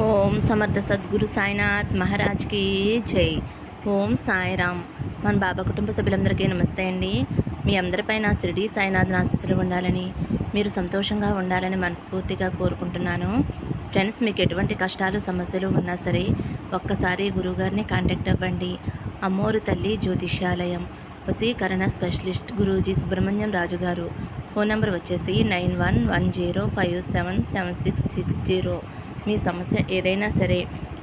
ఓం సమర్థ సద్గురు సాయినాథ్ మహారాజ్కి జై. ఓం సాయిరామ్. మన బాబా కుటుంబ సభ్యులందరికీ నమస్తే అండి. మీ అందరిపైన శిరిడి సాయినాథ్ ఆశీస్సులు ఉండాలని మీరు సంతోషంగా ఉండాలని మనస్ఫూర్తిగా కోరుకుంటున్నాను. ఫ్రెండ్స్ మీకు ఎటువంటి కష్టాలు సమస్యలు ఉన్నా సరే ఒక్కసారి గురువుగారిని కాంటాక్ట్ అవ్వండి. అమ్మోరు తల్లి జ్యోతిష్యాలయం. వసీకరణ స్పెషలిస్ట్ గురూజీ సుబ్రహ్మణ్యం రాజు గారు. ఫోన్ నెంబర్ వచ్చేసి nine one one zero five seven seven six six zero. మీ సమస్య ఏదైనా సరే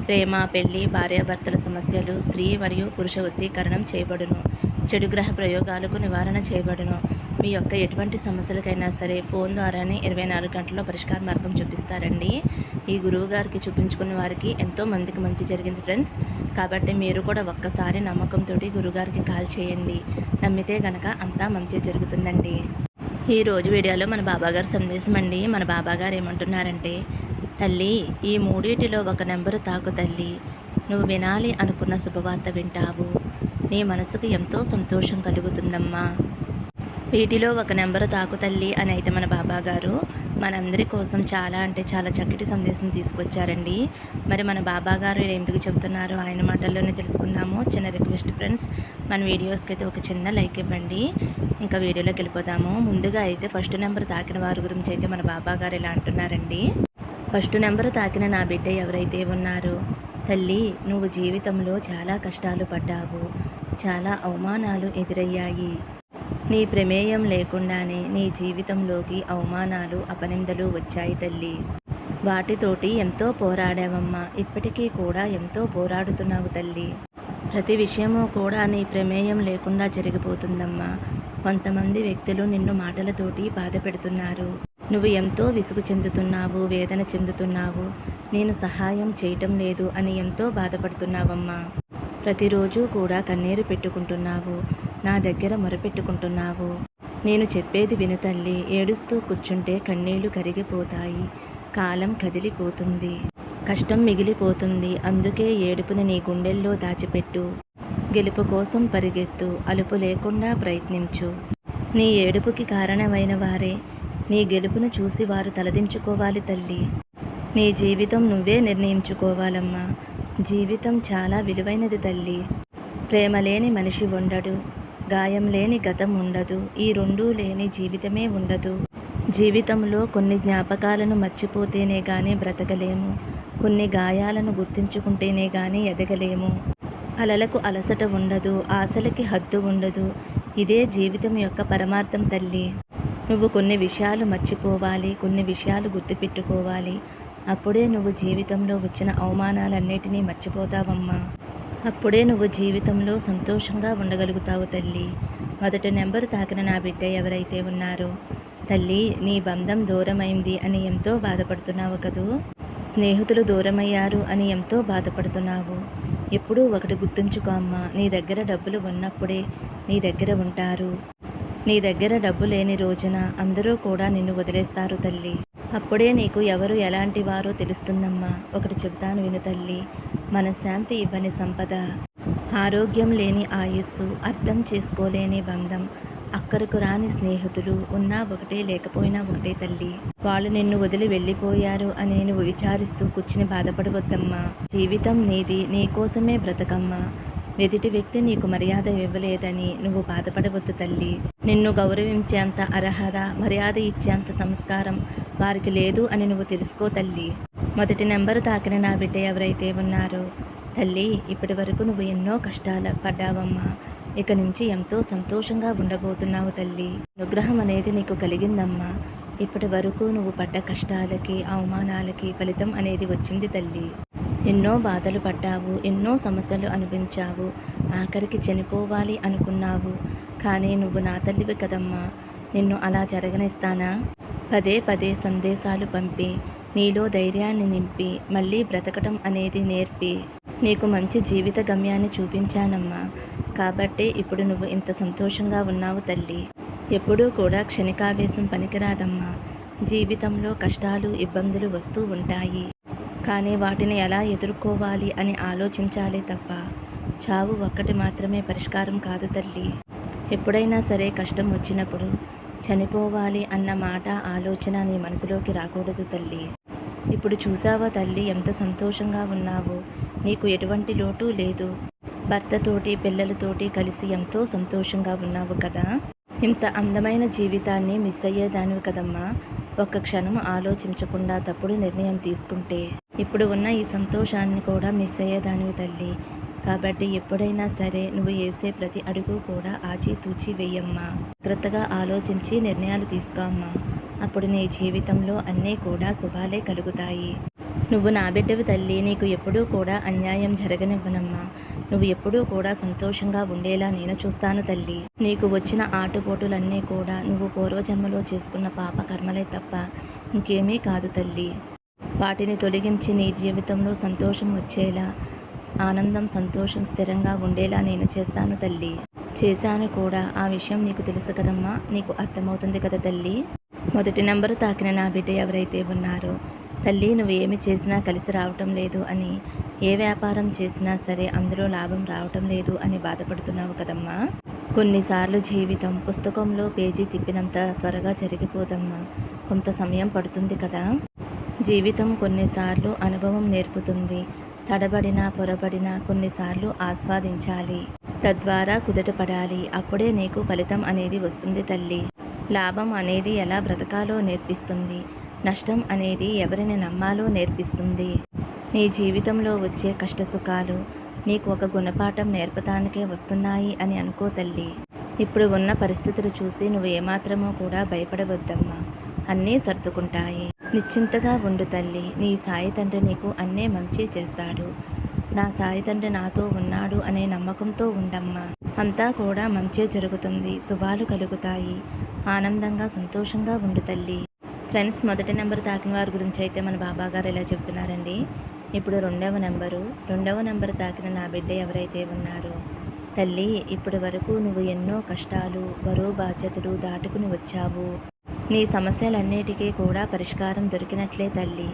ప్రేమ పెళ్ళి భార్యాభర్తల సమస్యలు స్త్రీ మరియు పురుష వశీకరణం చేయబడును. చెడు గ్రహ ప్రయోగాలకు నివారణ చేయబడును. మీ యొక్క ఎటువంటి సమస్యలకైనా సరే ఫోన్ ద్వారానే ఇరవై నాలుగు గంటల్లో పరిష్కార మార్గం చూపిస్తారండి. ఈ గురువు గారికి చూపించుకున్న వారికి ఎంతో మందికి మంచి జరిగింది ఫ్రెండ్స్. కాబట్టి మీరు కూడా ఒక్కసారి నమ్మకంతో గురుగారికి కాల్ చేయండి. నమ్మితే గనక అంతా మంచి జరుగుతుందండి. ఈ రోజు వీడియోలో మన బాబాగారు సందేశం అండి మన బాబాగారు ఏమంటున్నారంటే తల్లి ఈ మూడింటిలో ఒక నెంబరు తాకు తల్లి. నువ్వు వినాలి అనుకున్న శుభవార్త వింటావు. నీ మనసుకు ఎంతో సంతోషం కలుగుతుందమ్మా. వీటిలో ఒక నెంబరు తాకు తల్లి అని అయితే మన బాబా గారు మనందరి కోసం చాలా అంటే చాలా చక్కటి సందేశం తీసుకొచ్చారండి. మరి మన బాబా గారు ఎందుకు చెబుతున్నారో ఆయన మాటల్లోనే తెలుసుకుందాము. చిన్న రిక్వెస్ట్ ఫ్రెండ్స్ మన వీడియోస్కి అయితే ఒక చిన్న లైక్ ఇవ్వండి. ఇంకా వీడియోలోకి వెళ్ళిపోదాము. ముందుగా అయితే ఫస్ట్ నెంబర్ తాకిన వారి గురించి అయితే మన బాబా గారు ఇలా అంటున్నారండి. ఫస్ట్ నెంబరు తాకిన నా బిడ్డ ఎవరైతే ఉన్నారో? తల్లి నువ్వు జీవితంలో చాలా కష్టాలు పడ్డావు. చాలా అవమానాలు ఎదురయ్యాయి. నీ ప్రమేయం లేకుండానే నీ జీవితంలోకి అవమానాలు అపనిందలు వచ్చాయి తల్లి. వాటితోటి ఎంతో పోరాడావమ్మా. ఇప్పటికీ కూడా ఎంతో పోరాడుతున్నావు తల్లి. ప్రతి విషయము కూడా నీ ప్రమేయం లేకుండా జరిగిపోతుందమ్మా. కొంతమంది వ్యక్తులు నిన్ను మాటలతోటి బాధ పెడుతున్నారు నువ్వు ఎంతో విసుగు చెందుతున్నావు వేదన చెందుతున్నావు. నేను సహాయం చేయటం లేదు అని ఎంతో బాధపడుతున్నావమ్మా. ప్రతిరోజు కూడా కన్నీరు పెట్టుకుంటున్నావు. నా దగ్గర మొరపెట్టుకుంటున్నావు. నేను చెప్పేది విను తల్లి. ఏడుస్తూ కూర్చుంటే కన్నీళ్ళు కరిగిపోతాయి. కాలం కదిలిపోతుంది. కష్టం మిగిలిపోతుంది. అందుకే ఏడుపుని నీ గుండెల్లో దాచిపెట్టు. గెలుపు కోసం పరిగెత్తు. అలుపు లేకుండా ప్రయత్నించు. నీ ఏడుపుకి కారణమైన వారే. నీ గెలుపును చూసి వారు తలదించుకోవాలి తల్లి. నీ జీవితం నువ్వే నిర్ణయించుకోవాలమ్మా. జీవితం చాలా విలువైనది తల్లి. ప్రేమ లేని మనిషి ఉండడు. గాయం లేని గతం ఉండదు ఈ రెండూ లేని జీవితమే ఉండదు. జీవితంలో కొన్ని జ్ఞాపకాలను మర్చిపోతేనే కానీ బ్రతకలేము. కొన్ని గాయాలను గుర్తుంచుకుంటేనే కానీ ఎదగలేము. అలలకు అలసట ఉండదు ఆశలకి హద్దు ఉండదు. ఇదే జీవితం యొక్క పరమార్థం తల్లి. నువ్వు కొన్ని విషయాలు మర్చిపోవాలి కొన్ని విషయాలు గుర్తుపెట్టుకోవాలి. అప్పుడే నువ్వు జీవితంలో వచ్చిన అవమానాలన్నిటినీ మర్చిపోతావమ్మా. అప్పుడే నువ్వు జీవితంలో సంతోషంగా ఉండగలుగుతావు తల్లి. మొదటి నెంబరు తాకిన నా బిడ్డ ఎవరైతే ఉన్నారో తల్లి నీ బంధం దూరమైంది అని ఎంతో బాధపడుతున్నావు కదూ? స్నేహితులు దూరమయ్యారు అని ఎంతో బాధపడుతున్నావు. ఎప్పుడూ ఒకటి గుర్తుంచుకో అమ్మా నీ దగ్గర డబ్బులు ఉన్నప్పుడే నీ దగ్గర ఉంటారు. నీ దగ్గర డబ్బు లేని రోజున అందరూ కూడా నిన్ను వదిలేస్తారు తల్లి. అప్పుడే నీకు ఎవరు ఎలాంటి వారో తెలుస్తుందమ్మా. ఒకటి చెప్తాను విను తల్లి మనశ్శాంతి ఇవ్వని సంపద ఆరోగ్యం లేని ఆయుస్సు అర్థం చేసుకోలేని బంధం అక్కరకు రాని స్నేహితులు ఉన్నా ఒకటే లేకపోయినా ఒకటే తల్లి. వాళ్ళు నిన్ను వదిలి వెళ్ళిపోయారు అని నువ్వు విచారిస్తూ కూర్చుని బాధపడవద్దమ్మా. జీవితం నీది నీకోసమే బ్రతకమ్మా. ఎదుటి వ్యక్తి నీకు మర్యాద ఇవ్వలేదని నువ్వు బాధపడవద్దు తల్లి. నిన్ను గౌరవించేంత అర్హత మర్యాద ఇచ్చేంత సంస్కారం వారికి లేదు అని నువ్వు తెలుసుకో తల్లి. మొదటి నెంబరు తాకిన నా బిడ్డ ఎవరైతే ఉన్నారో తల్లి ఇప్పటి వరకు నువ్వు ఎన్నో కష్టాలు పడ్డావమ్మా. ఇక నుంచి ఎంతో సంతోషంగా ఉండబోతున్నావు తల్లి. అనుగ్రహం అనేది నీకు కలిగిందమ్మా. ఇప్పటి వరకు నువ్వు పడ్డ కష్టాలకి అవమానాలకి ఫలితం అనేది వచ్చింది తల్లి. ఎన్నో బాధలు పడ్డావు ఎన్నో సమస్యలు అనిపించావు ఆఖరికి చనిపోవాలి అనుకున్నావు. కానీ నువ్వు నా తల్లివి కదమ్మా నిన్ను అలా జరగనిస్తానా? పదే పదే సందేశాలు పంపి నీలో ధైర్యాన్ని నింపి మళ్ళీ బ్రతకటం అనేది నేర్పి. నీకు మంచి జీవిత గమ్యాన్ని చూపించానమ్మా. కాబట్టే ఇప్పుడు నువ్వు ఇంత సంతోషంగా ఉన్నావు తల్లి. ఎప్పుడూ కూడా క్షణికావేశం పనికిరాదమ్మా. జీవితంలో కష్టాలు ఇబ్బందులు వస్తూ ఉంటాయి. కానీ వాటిని ఎలా ఎదుర్కోవాలి అని ఆలోచించాలే తప్ప చావు ఒక్కటి మాత్రమే పరిష్కారం కాదు తల్లి. ఎప్పుడైనా సరే కష్టం వచ్చినప్పుడు చనిపోవాలి అన్న మాట ఆలోచన నీ మనసులోకి రాకూడదు తల్లి. ఇప్పుడు చూసావా తల్లి ఎంత సంతోషంగా ఉన్నావో? నీకు ఎటువంటి లోటు లేదు. భర్తతోటి పిల్లలతోటి కలిసి ఎంతో సంతోషంగా ఉన్నావు కదా. ఇంత అందమైన జీవితాన్ని మిస్ అయ్యేదానివి కదమ్మా. ఒక్క క్షణం ఆలోచించకుండా తప్పుడు నిర్ణయం తీసుకుంటే ఇప్పుడు ఉన్న ఈ సంతోషాన్ని కూడా మిస్ అయ్యేదానివి తల్లి. కాబట్టి ఎప్పుడైనా సరే నువ్వు వేసే ప్రతి అడుగు కూడా ఆచితూచి వేయమ్మా. జాగ్రత్తగా ఆలోచించి నిర్ణయాలు తీసుకో అమ్మా. అప్పుడు నీ జీవితంలో అన్నీ కూడా శుభాలే కలుగుతాయి. నువ్వు నా బిడ్డవి తల్లి నీకు ఎప్పుడూ కూడా అన్యాయం జరగనివ్వనమ్మా. నువ్వు ఎప్పుడూ కూడా సంతోషంగా ఉండేలా నేను చూస్తాను తల్లి. నీకు వచ్చిన ఆటుపోటులన్నీ కూడా నువ్వు పూర్వజన్మలో చేసుకున్న పాప కర్మలే తప్ప ఇంకేమీ కాదు తల్లి. వాటిని తొలగించి నీ జీవితంలో సంతోషం వచ్చేలా ఆనందం సంతోషం స్థిరంగా ఉండేలా నేను చేస్తాను తల్లి. చేశాను కూడా. ఆ విషయం నీకు తెలుసు కదమ్మా. నీకు అర్థమవుతుంది కదా తల్లి. మొదటి నంబరు తాకిన నా బిడ్డ ఎవరైతే ఉన్నారో తల్లి నువ్వు ఏమి చేసినా కలిసి రావటం లేదు అని ఏ వ్యాపారం చేసినా సరే అందులో లాభం రావటం లేదు అని బాధపడుతున్నావు కదమ్మా. కొన్నిసార్లు జీవితం పుస్తకంలో పేజీ తిప్పినంత త్వరగా జరిగిపోదమ్మా. కొంత సమయం పడుతుంది కదా. జీవితం కొన్నిసార్లు అనుభవం నేర్పుతుంది. తడబడినా పొరబడినా కొన్నిసార్లు ఆస్వాదించాలి. తద్వారా కుదుటపడాలి. అప్పుడే నీకు ఫలితం అనేది వస్తుంది తల్లి. లాభం అనేది ఎలా బ్రతకాలో నేర్పిస్తుంది. నష్టం అనేది ఎవరిని నమ్మాలో నేర్పిస్తుంది. నీ జీవితంలో వచ్చే కష్టసుఖాలు నీకు ఒక గుణపాఠం నేర్పటానికే వస్తున్నాయి అని అనుకో తల్లి. ఇప్పుడు ఉన్న పరిస్థితులు చూసి నువ్వు ఏమాత్రమో కూడా భయపడవద్దమ్మా. అన్నీ సర్దుకుంటాయి. నిశ్చింతగా ఉండు తల్లి నీ సాయి తండ్రి నీకు అన్నే మంచి చేస్తాడు. నా సాయి తండ్రి నాతో ఉన్నాడు అనే నమ్మకంతో ఉండమ్మా. అంతా కూడా మంచే జరుగుతుంది శుభాలు కలుగుతాయి. ఆనందంగా సంతోషంగా ఉండు తల్లి. ఫ్రెండ్స్ మొదటి నెంబర్ తాకిన వారి గురించి అయితే మన బాబా గారు ఇలా చెప్తున్నారండి. ఇప్పుడు రెండవ నెంబరు. రెండవ నెంబర్ తాకిన నా బిడ్డ ఎవరైతే ఉన్నారో తల్లి ఇప్పటి వరకు నువ్వు ఎన్నో కష్టాలు బరువు బాధ్యతలు దాటుకుని వచ్చావు. నీ సమస్యలన్నిటికీ కూడా పరిష్కారం దొరికినట్లే తల్లి.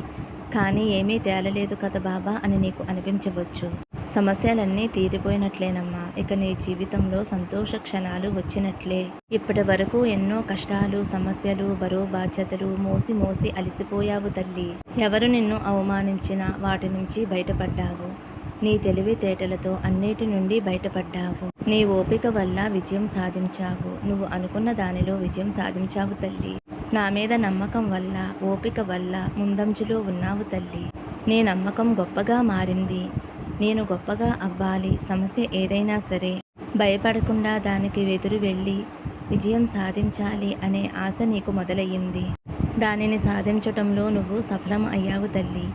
కానీ ఏమీ తేలలేదు కదా బాబా అని నీకు అనిపించవచ్చు. సమస్యలన్నీ తీరిపోయినట్లేనమ్మా. ఇక నీ జీవితంలో సంతోష క్షణాలు వచ్చినట్లే. ఇప్పటి వరకు ఎన్నో కష్టాలు సమస్యలు బరువు బాధ్యతలు మోసి మోసి అలసిపోయావు తల్లి. ఎవరు నిన్ను అవమానించినా వాటి నుంచి బయటపడ్డావు. నీ తెలివితేటలతో అన్నిటి నుండి బయటపడ్డావు. నీ ఓపిక వల్ల విజయం సాధించావు. నువ్వు అనుకున్న దానిలో విజయం సాధించావు తల్లి. నా మీద నమ్మకం వల్ల ఓపిక వల్ల ముందంజలో ఉన్నావు తల్లి. నీ నమ్మకం గొప్పగా మారింది. నేను గొప్పగా అవ్వాలి. సమస్య ఏదైనా సరే. భయపడకుండా దానికి ఎదురు వెళ్ళి విజయం సాధించాలి అనే ఆశ నీకు మొదలయ్యింది. దానిని సాధించటంలో నువ్వు సఫలం అయ్యావు తల్లి.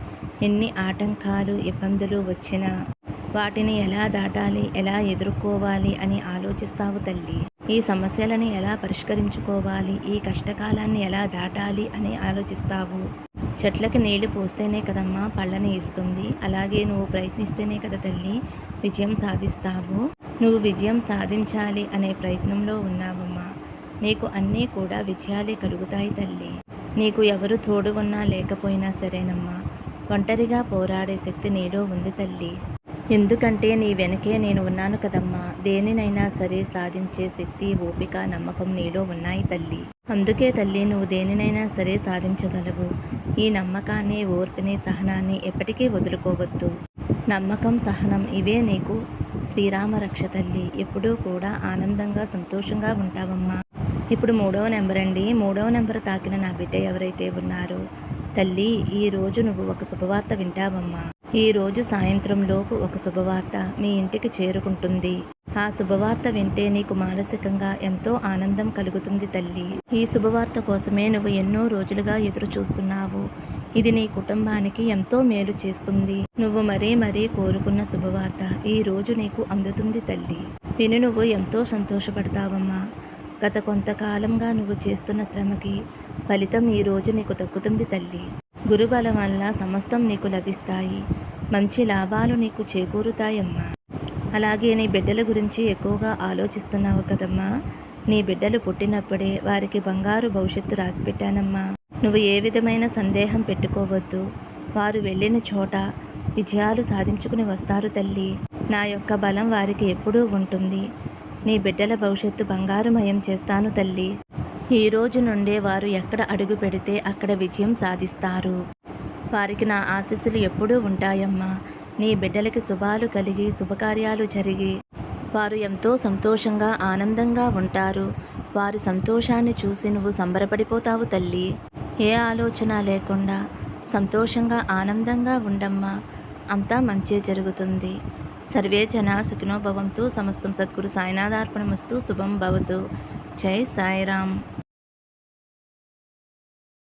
ఎన్ని ఆటంకాలు ఇబ్బందులు వచ్చినా వాటిని ఎలా దాటాలి ఎలా ఎదుర్కోవాలి అని ఆలోచిస్తావు తల్లి. ఈ సమస్యలను ఎలా పరిష్కరించుకోవాలి? ఈ కష్టకాలాన్ని ఎలా దాటాలి అని ఆలోచిస్తావు. చెట్లకి నీళ్ళు పోస్తేనే కదమ్మా పళ్ళని ఇస్తుంది. అలాగే నువ్వు ప్రయత్నిస్తేనే కదా తల్లి విజయం సాధిస్తావు. నువ్వు విజయం సాధించాలి అనే ప్రయత్నంలో ఉన్నావమ్మా. నీకు అన్నీ కూడా విజయాలే కలుగుతాయి తల్లి. నీకు ఎవరు తోడు ఉన్నా లేకపోయినా సరేనమ్మా. ఒంటరిగా పోరాడే శక్తి నీలో ఉంది తల్లి. ఎందుకంటే నీ వెనకే నేను ఉన్నాను కదమ్మా. దేనినైనా సరే సాధించే శక్తి ఓపిక నమ్మకం నీలో ఉన్నాయి తల్లి. అందుకే తల్లి నువ్వు దేనినైనా సరే సాధించగలవు. ఈ నమ్మకాన్ని ఓర్పుని సహనాన్ని ఎప్పటికీ వదులుకోవద్దు. నమ్మకం సహనం ఇవే నీకు. శ్రీరామ రక్ష తల్లి ఎప్పుడూ కూడా ఆనందంగా సంతోషంగా ఉంటావమ్మా. ఇప్పుడు మూడవ నెంబర్ అండి. మూడవ నెంబర్ తాకిన నా బిడ్డ ఎవరైతే ఉన్నారో తల్లి ఈ రోజు నువ్వు ఒక శుభవార్త వింటావమ్మా. ఈ రోజు ఒక శుభవార్త మీ ఇంటికి చేరుకుంటుంది. ఆ శుభవార్త వింటే నీకు మానసికంగా ఎంతో ఆనందం కలుగుతుంది తల్లి. ఈ శుభవార్త కోసమే నువ్వు ఎన్నో రోజులుగా ఎదురు చూస్తున్నావు ఇది నీ కుటుంబానికి ఎంతో మేలు చేస్తుంది. నువ్వు మరీ మరీ కోరుకున్న శుభవార్త ఈ రోజు నీకు అందుతుంది తల్లి. విని నువ్వు ఎంతో సంతోషపడతావమ్మా. గత కొంతకాలంగా నువ్వు చేస్తున్న శ్రమకి ఫలితం ఈ రోజు నీకు దక్కుతుంది తల్లి. గురుబలం వల్ల సమస్తం నీకు లభిస్తాయి. మంచి లాభాలు నీకు చేకూరుతాయమ్మా. అలాగే నీ బిడ్డల గురించి ఎక్కువగా ఆలోచిస్తున్నావు కదమ్మా. నీ బిడ్డలు పుట్టినప్పుడే వారికి బంగారు భవిష్యత్తు రాసిపెట్టానమ్మా. నువ్వు ఏ విధమైన సందేహం పెట్టుకోవద్దు. వారు వెళ్ళిన చోట విజయాలు సాధించుకుని వస్తారు తల్లి. నా యొక్క బలం వారికి ఎప్పుడూ ఉంటుంది. నీ బిడ్డల భవిష్యత్తు బంగారుమయం చేస్తాను తల్లి. ఈ రోజు నుండే వారు ఎక్కడ అడుగు పెడితే అక్కడ విజయం సాధిస్తారు. వారికి నా ఆశీస్సులు ఎప్పుడూ ఉంటాయమ్మా. నీ బిడ్డలకి శుభాలు కలిగి శుభకార్యాలు జరిగి. వారు ఎంతో సంతోషంగా ఆనందంగా ఉంటారు. వారి సంతోషాన్ని చూసి నువ్వు సంబరపడిపోతావు తల్లి. ఏ ఆలోచన లేకుండా సంతోషంగా ఆనందంగా ఉండమ్మా. అంతా మంచి జరుగుతుంది. సర్వే జన సుఖినోభవంతు సమస్తం సద్గురు సాయినాథార్పణమస్తు శుభం భవతు. జై సాయిరామ్.